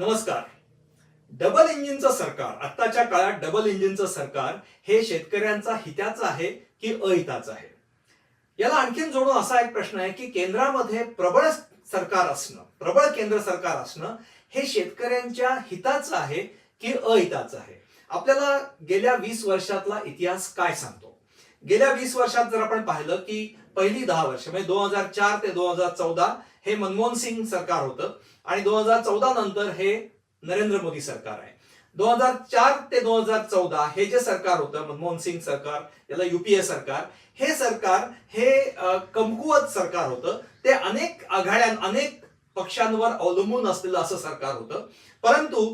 नमस्कार. डबल इंजिनचं सरकार आत्ताच्या काळात डबल इंजिनचं सरकार हे शेतकऱ्यांचा हिताचं आहे की अहिताचं आहे? याला आणखीन जोडून असा एक प्रश्न आहे की केंद्रामध्ये प्रबळ सरकार असणं प्रबळ केंद्र सरकार असणं हे शेतकऱ्यांच्या हिताचं आहे की अहिताचं आहे? आपल्याला गेल्या वीस वर्षातला इतिहास काय सांगतो? गेल्या वीस वर्षात जर आपण पाहिलं की पहिली दहा वर्ष म्हणजे दोन हजार चार ते दोन हजार चौदा हे मनमोहन सिंग सरकार होतं. आणि दोन हजार चौदा नंतर हे नरेंद्र मोदी सरकार आहे. दोन हजार चार ते दोन हजार चौदा हे जे सरकार होतं मनमोहन सिंग सरकार याला युपीए सरकार हे सरकार हे कमकुवत सरकार होतं. ते अनेक आघाड्यां अनेक पक्षांवर अवलंबून असलेलं असं सरकार होतं. परंतु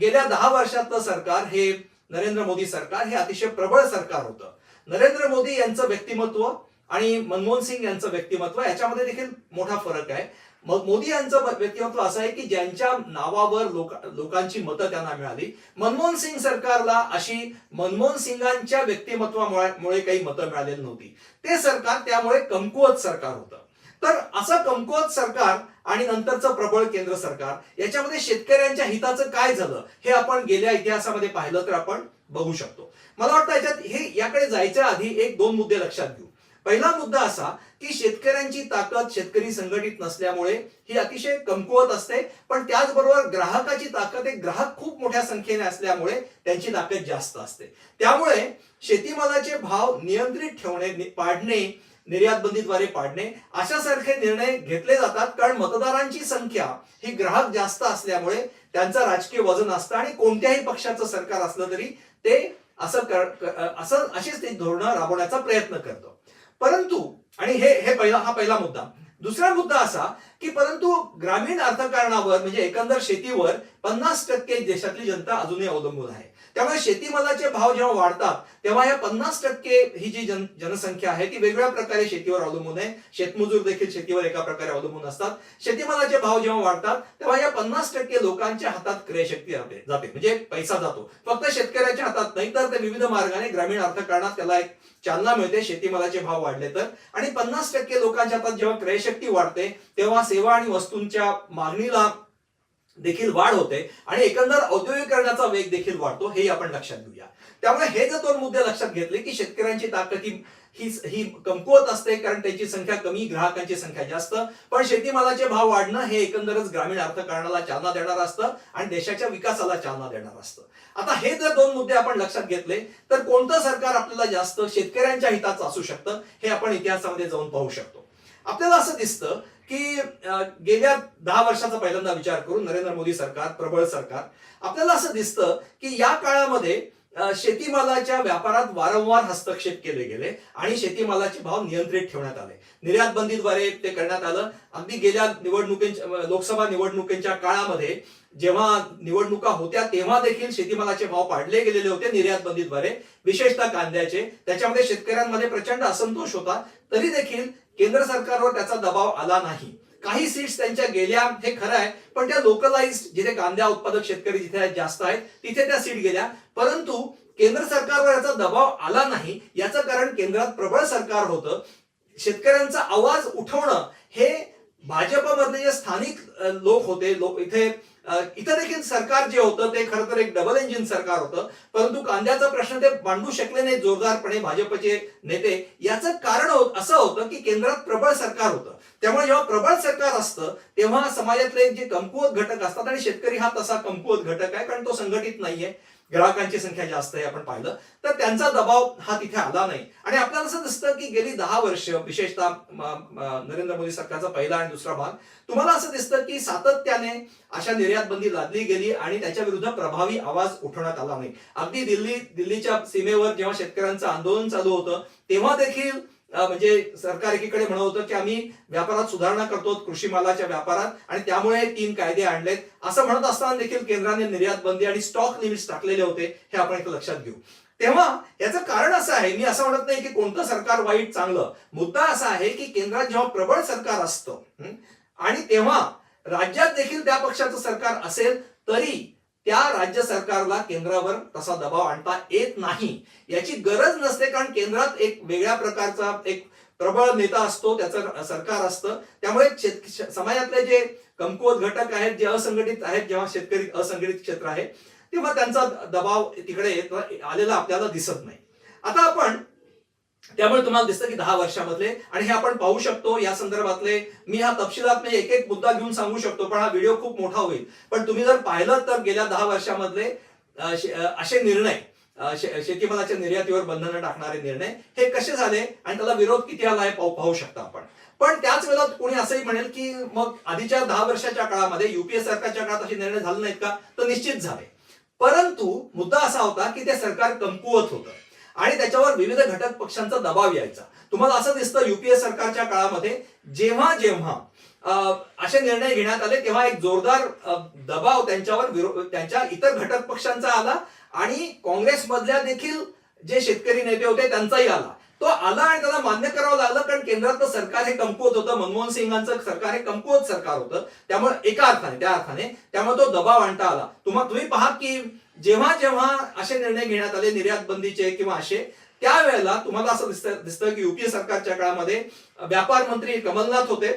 गेल्या दहा वर्षातलं सरकार हे नरेंद्र मोदी सरकार हे अतिशय प्रबळ सरकार होतं. नरेंद्र मोदी यांचं व्यक्तिमत्व आणि मनमोहन सिंग यांचं व्यक्तिमत्व याच्यामध्ये देखील मोठा फरक आहे. मग मोदी यांचं व्यक्तिमत्व असं आहे की ज्यांच्या नावावर लोक लोकांची मतं त्यांना मिळाली. मनमोहन सिंग सरकारला अशी मनमोहन सिंगांच्या व्यक्तिमत्वामुळे काही मतं मिळालेली नव्हती. ते सरकार त्यामुळे कमकुवत सरकार होतं. तर असं कमकुवत सरकार आणि नंतरचं प्रबळ केंद्र सरकार याच्यामध्ये शेतकऱ्यांच्या हिताचं काय झालं हे आपण गेल्या इतिहासामध्ये पाहिलं तर आपण बघू शकतो. मला वाटतं याच्यात हे याकडे जायच्या आधी एक दोन मुद्दे लक्षात घेऊ. पहिला मुद्दा असा की शेतकऱ्यांची ताकद शेतकरी संघटित नसल्यामुळे ही अतिशय कमकुवत असते. पण त्याचबरोबर ग्राहकाची ताकद एक ग्राहक खूप मोठ्या संख्येने असल्यामुळे त्यांची ताकद जास्त असते. त्यामुळे शेतीमालाचे भाव नियंत्रित ठेवणे पाडणे निर्यात बंदीद्वारे पाडणे अशासारखे निर्णय घेतले जातात. कारण मतदारांची संख्या ही ग्राहक जास्त असल्यामुळे त्यांचं राजकीय वजन असतं आणि कोणत्याही पक्षाचं सरकार असलं तरी ते असं कर असं अशीच ते धोरणं राबवण्याचा प्रयत्न करतो. परंतु आणि हे हे पहिला हा पहिला मुद्दा. दुसरा मुद्दा असा की परंतु ग्रामीण अर्थकारणावर म्हणजे एकंदर शेतीवर पन्नास टक्के देशातली जनता अजूनही अवलंबून आहे. त्यामुळे शेतीमालाचे भाव जेव्हा वाढतात तेव्हा या पन्नास टक्के ही जी जन जनसंख्या आहे ती वेगवेगळ्या प्रकारे शेतीवर अवलंबून आहे. शेतमजूर देखील शेतीवर एका प्रकारे अवलंबून असतात. शेतीमालाचे भाव जेव्हा वाढतात तेव्हा या पन्नास टक्के लोकांच्या हातात क्रयशक्ती जाते जाते. म्हणजे पैसा जातो. फक्त शेतकऱ्याच्या हातात नाही तर ते विविध मार्गाने ग्रामीण अर्थकारणात त्याला एक चालना मिळते शेतीमालाचे भाव वाढले तर. आणि पन्नास टक्के लोकांच्या हातात जेव्हा क्रयशक्ती वाढते तेव्हा सेवा आणि वस्तूंच्या मागणीला देखील वाढ होते आणि एकंदर औद्योगिकरणाचा वेग देखील वाढतो हे आपण लक्षात घेऊया. त्यामुळे हे जर दोन मुद्दे लक्षात घेतले की शेतकऱ्यांची ताकद ही ही ही कमकुवत असते कारण त्यांची संख्या कमी ग्राहकांची संख्या जास्त. पण शेतीमालाचे भाव वाढणं हे एकंदरच ग्रामीण अर्थकारणाला चालना देणार असतं आणि देशाच्या विकासाला चालना देणार असतं. आता हे जर दोन मुद्दे आपण लक्षात घेतले तर कोणतं सरकार आपल्याला जास्त शेतकऱ्यांच्या हिताचं असू शकतं हे आपण इतिहासामध्ये जाऊन पाहू शकतो. आपल्याला असं दिसतं की गेल्या दहा वर्षाचा पहिल्यांदा विचार करून नरेंद्र मोदी सरकार प्रबळ सरकार आपल्याला असं दिसतं की या काळामध्ये शेतीमालाच्या व्यापारात वारंवार हस्तक्षेप केले गेले आणि शेतीमालाचे भाव नियंत्रित ठेवण्यात आले. निर्यात बंदीद्वारे ते करण्यात आलं. अगदी गेल्या निवडणुकींच्या लोकसभा निवडणुकींच्या काळामध्ये जेव्हा निवडणुका होत्या तेव्हा देखील शेतीमालाचे भाव पाडले गेलेले होते निर्यात बंदीद्वारे विशेषतः कांद्याचे. त्याच्यामध्ये शेतकऱ्यांमध्ये प्रचंड असंतोष होता. तरी देखील केंद्र सरकारवर त्याचा दबाव आला नाही. काही सीट्स त्यांच्या गेल्या हे खरं आहे पण त्या लोकलाइज जिथे कांद्या उत्पादक शेतकरी जिथे जास्त आहेत तिथे त्या सीट गेल्या. परंतु केंद्र सरकारवर याचा दबाव आला नाही याचं कारण केंद्रात प्रबळ सरकार होतं. शेतकऱ्यांचा आवाज उठवणं हे भाजपमधले जे स्थानिक लोक होते लोक इथे इथं देखील सरकार जे होतं ते खरं तर एक डबल इंजिन सरकार होतं. परंतु कांद्याचा प्रश्न ते मांडू शकले नाही जोरदारपणे भाजपचे नेते. याचं कारण होत- असं होतं की केंद्रात प्रबळ सरकार होतं. त्यामुळे जेव्हा प्रबळ सरकार असतं तेव्हा समाजातले जे कमकुवत घटक असतात आणि शेतकरी हा तसा कमकुवत घटक आहे कारण तो संघटित नाहीये. ग्राहकांची संख्या जास्त आहे आपण पाहिलं. तर त्यांचा दबाव हा तिथे आला नाही. आणि आपल्याला असं दिसतं की गेली दहा वर्ष विशेषतः नरेंद्र मोदी सरकारचा पहिला आणि दुसरा भाग तुम्हाला असं दिसतं की सातत्याने अशा निर्यात बंदी लादली गेली आणि त्याच्या विरुद्ध प्रभावी आवाज उठवण्यात आला नाही. अगदी दिल्ली दिल्लीच्या सीमेवर जेव्हा शेतकऱ्यांचं आंदोलन चालू होतं तेव्हा देखील म्हणजे सरकार एकीकडे म्हणत होतं की आम्ही व्यापारात सुधारणा करतो कृषी मालाच्या व्यापारात आणि त्यामुळे तीन कायदे आणलेत. असं म्हणत असताना देखील केंद्राने निर्यात बंदी आणि स्टॉक लिमिट्स टाकलेले होते हे आपण एक लक्षात घेऊ. तेव्हा याचं कारण असं आहे मी असं म्हणत नाही की कोणतं सरकार वाईट चांगलं. मुद्दा असा आहे की केंद्रात जेव्हा प्रबळ सरकार असतं आणि तेव्हा राज्यात देखील त्या पक्षाचं सरकार असेल तरी त्या राज्य सरकारला केंद्रावर तसा दबाव आणता येत नाही. याची गरज नसते कारण केंद्रात एक वेगळ्या प्रकारचा एक प्रबळ नेता असतो त्याचं सरकार असतं. त्यामुळे समाजातले जे कमकुवत घटक आहेत जे असंघटित आहेत जेव्हा शेतकरी असंघटित क्षेत्र आहे तेव्हा त्यांचा दबाव तिकडे येत- आलेला आपल्याला दिसत नाही. आता आपण त्यामुळे तुम्हाला दिसतं की दहा वर्षामधले. आणि हे आपण पाहू शकतो या संदर्भातले मी हा तपशिलात म्हणजे एक एक मुद्दा घेऊन सांगू शकतो पण हा व्हिडिओ खूप मोठा होईल. पण तुम्ही जर पाहिलं तर गेल्या दहा वर्षामधले असे निर्णय शेतीमालाच्या निर्यातीवर बंधनं टाकणारे निर्णय हे कसे झाले आणि त्याला विरोध किती आला हे पाहू पाहू शकता आपण. पण त्याच वेळेला कोणी असंही म्हणेल की मग आधीच्या दहा वर्षाच्या काळामध्ये युपीए सरकारच्या काळात असे निर्णय झाले नाहीत का? तर निश्चित झाले. परंतु मुद्दा असा होता की ते सरकार कमकुवत होतं. आणि त्याच्यावर विविध घटक पक्षांचा दबाव यायचा. तुम्हाला असं दिसतं युपीए सरकारच्या काळामध्ये जेव्हा जेव्हा असे निर्णय घेण्यात आले तेव्हा एक जोरदार दबाव त्यांच्यावर त्यांच्या इतर घटक पक्षांचा आला आणि काँग्रेसमधल्या देखील जे शेतकरी नेते होते त्यांचाही आला. तो आला आणि त्याला मान्य करावं लागलं कारण केंद्रातलं सरकार हे कमकुवत होतं मनमोहन सिंगांचं सरकार हे कमकुवत सरकार होतं. त्यामुळे एका अर्थाने त्या अर्थाने त्यामुळे तो दबाव आणता आला. तुम्हाला तुम्ही पहा की जेव्हा जेव्हा असे निर्णय घेण्यात आले निर्यात बंदीचे किंवा असे त्यावेळेला तुम्हाला असं दिसतं दिसतं की युपीए सरकारच्या काळामध्ये व्यापार मंत्री कमलनाथ होते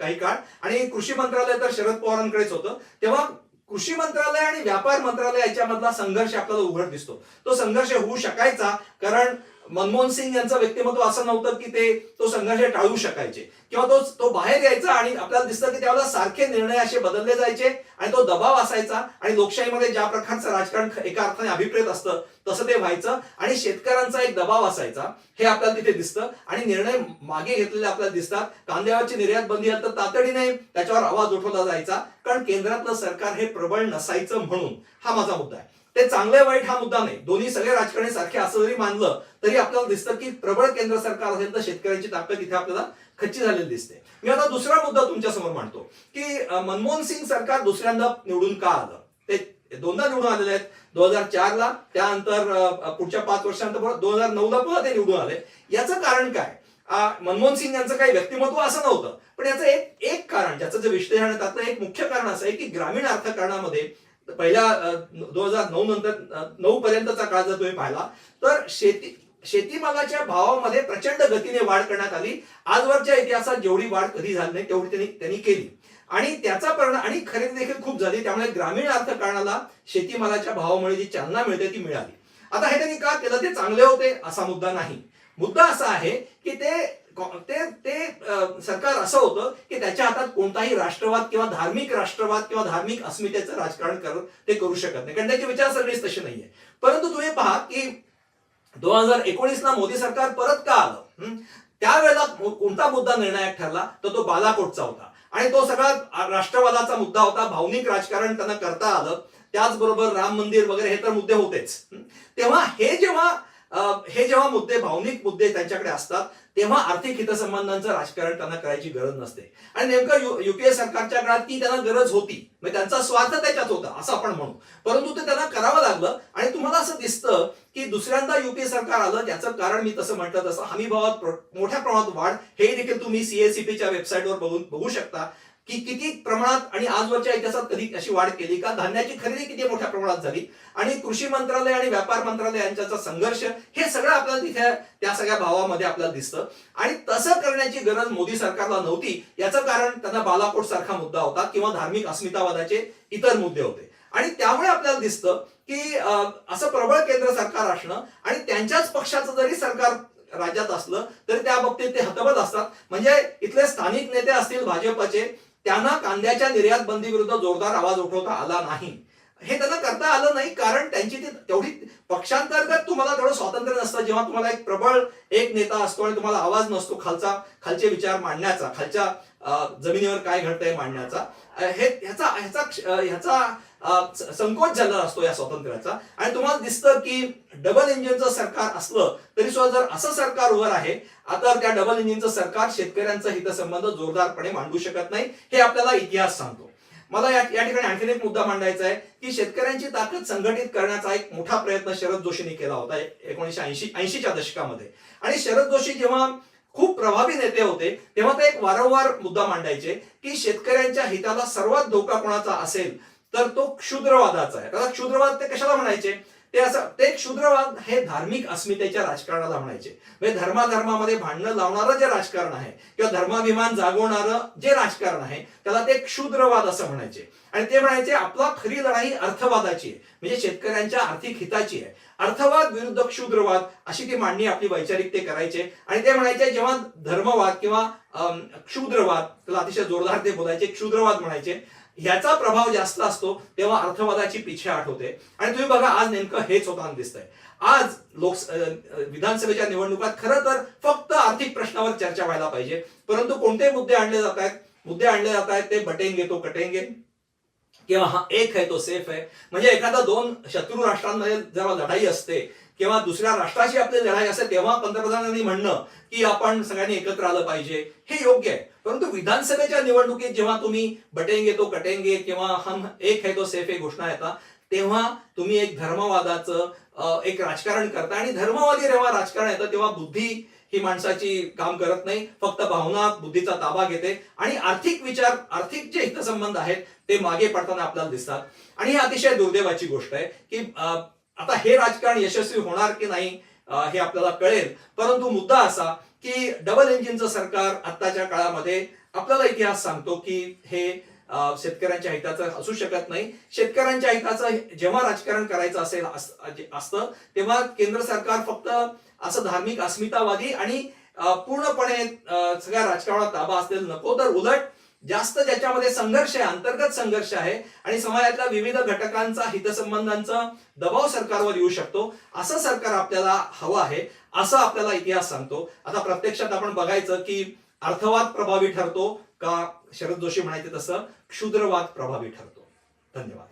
काही काळ. आणि कृषी मंत्रालय तर शरद पवारांकडेच होतं. तेव्हा कृषी मंत्रालय आणि व्यापार मंत्रालय याच्यामधला संघर्ष आपल्याला उघड दिसतो. तो संघर्ष होऊ शकायचा कारण मनमोहन सिंग यांचं व्यक्तिमत्व असं नव्हतं की ते तो संघर्ष टाळू शकायचे. किंवा तो तो बाहेर यायचा आणि आपल्याला दिसतं की त्यावेळेला सारखे निर्णय असे बदलले जायचे आणि तो दबाव असायचा आणि लोकशाहीमध्ये ज्या प्रकारचं राजकारण एका अर्थाने अभिप्रेत असतं तसं ते व्हायचं आणि शेतकऱ्यांचा एक दबाव असायचा. हे आपल्याला तिथे दिसतं आणि निर्णय मागे घेतलेले आपल्याला दिसतात. कांद्यावरची निर्यात बंदी आहे तर तातडीने त्याच्यावर आवाज उठवला जायचा. कारण केंद्रातलं सरकार हे प्रबळ नसायचं म्हणून हा माझा मुद्दा आहे. ते चांगले वाईट हा मुद्दा नाही. दोन्ही सगळे राजकारणी सारखे असं जरी मानलं तरी आपल्याला दिसतं की प्रबळ केंद्र सरकार असेल तर शेतकऱ्यांची ताकद इथे आपल्याला खच्ची झालेली दिसते. मी आता दुसरा मुद्दा तुमच्यासमोर मांडतो की मनमोहन सिंग सरकार दुसऱ्यांदा निवडून का आलं? ते दोनदा निवडून आलेले आहेत. दोन हजार चार ला त्यानंतर पुढच्या पाच वर्षानंतर दोन हजार नऊ ला पुन्हा ते निवडून आले. याचं कारण काय? मनमोहन सिंग यांचं काही व्यक्तिमत्व असं नव्हतं. पण याचं एक एक कारण ज्याचं जे विश्लेषण आहे त्यातलं एक मुख्य कारण असं आहे की ग्रामीण अर्थकारणामध्ये पहिल्या दोन हजार नऊ नंतर नऊ पर्यंतचा काळ जर तुम्ही पाहिला तर शेती शेतीमालाच्या भावामध्ये प्रचंड गतीने वाढ करण्यात आली. आजवरच्या इतिहासात जेवढी वाढ कधी झाली नाही तेवढी त्यांनी त्यांनी केली. आणि त्याचा परिणाम आणि खरेदी देखील खूप झाली. त्यामुळे ग्रामीण अर्थकारणाला शेतीमालाच्या भावामुळे जी चालना मिळते ती मिळाली. आता हे त्यांनी का केलं? ते चांगले होते असा मुद्दा नाही. मुद्दा असा आहे की ते ते ते सरकार असं होतं की त्याच्या हातात कोणताही राष्ट्रवाद किंवा धार्मिक राष्ट्रवाद किंवा धार्मिक अस्मितेचं राजकारण करत ते करू शकत नाही. कारण त्याची विचारसरणीच तशी नाहीये. परंतु तुम्ही पहा की दोन हजार एकोणीस ला मोदी सरकार परत का आलं? त्यावेळेला कोणता मुद्दा निर्णायक ठरला? तर तो बालाकोटचा होता. आणि तो सगळा राष्ट्रवादाचा मुद्दा होता भावनिक राजकारण त्यांना करता आलं. त्याचबरोबर राम मंदिर वगैरे हे तर मुद्दे होतेच. तेव्हा हे जेव्हा हे जेव्हा मुद्दे भावनिक मुद्दे त्यांच्याकडे असतात तेव्हा आर्थिक हितसंबंधांचं राजकारण त्यांना करायची गरज नसते. आणि नेमकं युपीए सरकारच्या काळात ती त्यांना गरज होती. म्हणजे त्यांचा स्वार्थ त्याच्यात होता असं आपण म्हणू. परंतु ते त्यांना करावं लागलं आणि तुम्हाला असं दिसतं की दुसऱ्यांदा युपीए सरकार आलं त्याचं कारण मी तसं म्हटलं तसं हमी भावात मोठ्या प्रमाणात वाढ हे देखील तुम्ही सीएसीपीच्या वेबसाईटवर बघून बघू शकता. की किती प्रमाणात आणि आजवरच्या इतिहासात कधी अशी वाढ केली का? धान्याची खरेदी किती मोठ्या प्रमाणात झाली? आणि कृषी मंत्रालय आणि व्यापार मंत्रालय यांच्याचा संघर्ष हे सगळं आपल्याला तिथे त्या सगळ्या भावामध्ये आपल्याला दिसतं. आणि तसं करण्याची गरज मोदी सरकारला नव्हती. याचं कारण त्यांना बालाकोट सारखा मुद्दा होता किंवा धार्मिक अस्मितावादाचे इतर मुद्दे होते. आणि त्यामुळे आपल्याला दिसतं की असं प्रबळ केंद्र सरकार असणं आणि त्यांच्याच पक्षाचं जरी सरकार राज्यात असलं तरी त्या बाबतीत ते हतबल असतात. म्हणजे इथले स्थानिक नेते असतील भाजपचे त्यांना कांद्याच्या निर्यात बंदी विरुद्ध जोरदार आवाज उठवता आला नाही. हे त्यांना करता आलं नाही कारण त्यांची ती तेवढी पक्षांतर्गत तुम्हाला तेवढं स्वातंत्र्य नसतं. जेव्हा तुम्हाला एक प्रबळ एक नेता असतो आणि तुम्हाला आवाज नसतो खालचा खालचे विचार मांडण्याचा खालच्या जमिनीवर काय घडतंय मांडण्याचा. हे ह्याचा ह्याचा ह्याचा संकोच झालेला असतो या स्वातंत्र्याचा. आणि तुम्हाला दिसतं की डबल इंजिनचं सरकार असलं तरी सुद्धा जर असं सरकार उभं आहे आता त्या डबल इंजिनचं सरकार शेतकऱ्यांचा हितसंबंध जोरदारपणे मांडू शकत नाही हे आपल्याला इतिहास सांगतो. मला या या ठिकाणी आणखीन एक मुद्दा मांडायचा आहे की शेतकऱ्यांची ताकद संघटित करण्याचा एक मोठा प्रयत्न शरद जोशींनी केला होता एकोणीशे ऐंशी ऐंशीच्या दशकामध्ये. आणि शरद जोशी जेव्हा खूप प्रभावी नेते होते. तेव्हा ते एक वारंवार मुद्दा मांडायचे की शेतकऱ्यांच्या हिताला सर्वात धोका कोणाचा असेल तर तो क्षुद्रवादाचा आहे. त्याला क्षुद्रवाद ते कशाला म्हणायचे? ते असं ते क्षुद्रवाद हे धार्मिक अस्मितेच्या राजकारणाला म्हणायचे. म्हणजे धर्माधर्मामध्ये भांडणं लावणारं जे राजकारण आहे किंवा धर्माभिमान जागवणारं जे राजकारण आहे त्याला ते क्षुद्रवाद असं म्हणायचे. आणि ते म्हणायचे आपला खरी लढाई अर्थवादाची आहे. म्हणजे शेतकऱ्यांच्या आर्थिक हिताची आहे. अर्थवाद विरुद्ध क्षुद्रवाद अशी ती मांडणी आपली वैचारिक ते करायचे. आणि ते म्हणायचे जेव्हा धर्मवाद किंवा क्षुद्रवाद त्याला अतिशय जोरदार ते बोलायचे क्षुद्रवाद म्हणायचे. ह्याचा प्रभाव जास्त असतो तेव्हा अर्थवादाची पिछेहाट होते. आणि तुम्ही बघा आज नेमकं हेच होताना दिसतंय. आज लोक विधानसभेच्या निवडणुकात खरं तर फक्त आर्थिक प्रश्नावर चर्चा व्हायला पाहिजे. परंतु कोणते मुद्दे आणले जात आहेत? मुद्दे आणले जात आहेत ते बटेंगे तो कटेंगे. किंवा हा एक आहे तो सेफ आहे. म्हणजे एखादा दोन शत्रू राष्ट्रांमध्ये जेव्हा लढाई असते किंवा दुसऱ्या राष्ट्राची आपली लढाई असेल तेव्हा पंतप्रधानांनी म्हणणं की आपण सगळ्यांनी एकत्र आलं पाहिजे. हे योग्य आहे. परंतु विधानसभेच्या निवडणुकीत जेव्हा तुम्ही बटेंगे तो कटेंगे किंवा हम एक है तो सेफ हे घोषणा येतात तेव्हा तुम्ही एक धर्मवादाचं एक राजकारण करता आणि धर्मवादी जेव्हा राजकारण येतं तेव्हा बुद्धी ही माणसाची काम करत नाही. फक्त भावना बुद्धीचा ताबा घेते आणि आर्थिक विचार आर्थिक जे हितसंबंध आहेत ते मागे पडताना आपल्याला दिसतात. आणि ही अतिशय दुर्दैवाची गोष्ट आहे की आता हे राजकारण यशस्वी होणार की नाही हे आपल्याला कळेल. परंतु मुद्दा असा की डबल इंजिनचं सरकार आत्ताच्या काळामध्ये आपल्याला इतिहास सांगतो की हे शेतकऱ्यांच्या हिताचं असू शकत नाही. शेतकऱ्यांच्या हिताचं जेव्हा राजकारण करायचं असेल अस- असतं तेव्हा केंद्र सरकार फक्त असं धार्मिक अस्मितावादी आणि पूर्णपणे सगळ्या राजकारणात ताबा असलेलं नको तर उलट जास्त ज्याच्यामध्ये संघर्ष आहे अंतर्गत संघर्ष आहे आणि समाजातल्या विविध घटकांचा हितसंबंधांचा दबाव सरकारवर येऊ शकतो. असं सरकार आपल्याला हवं आहे असं आपल्याला इतिहास सांगतो. आता प्रत्यक्षात आपण बघायचं की अर्थवाद प्रभावी ठरतो का? शरद जोशी म्हणायचे तसं क्षुद्रवाद प्रभावी ठरतो. धन्यवाद.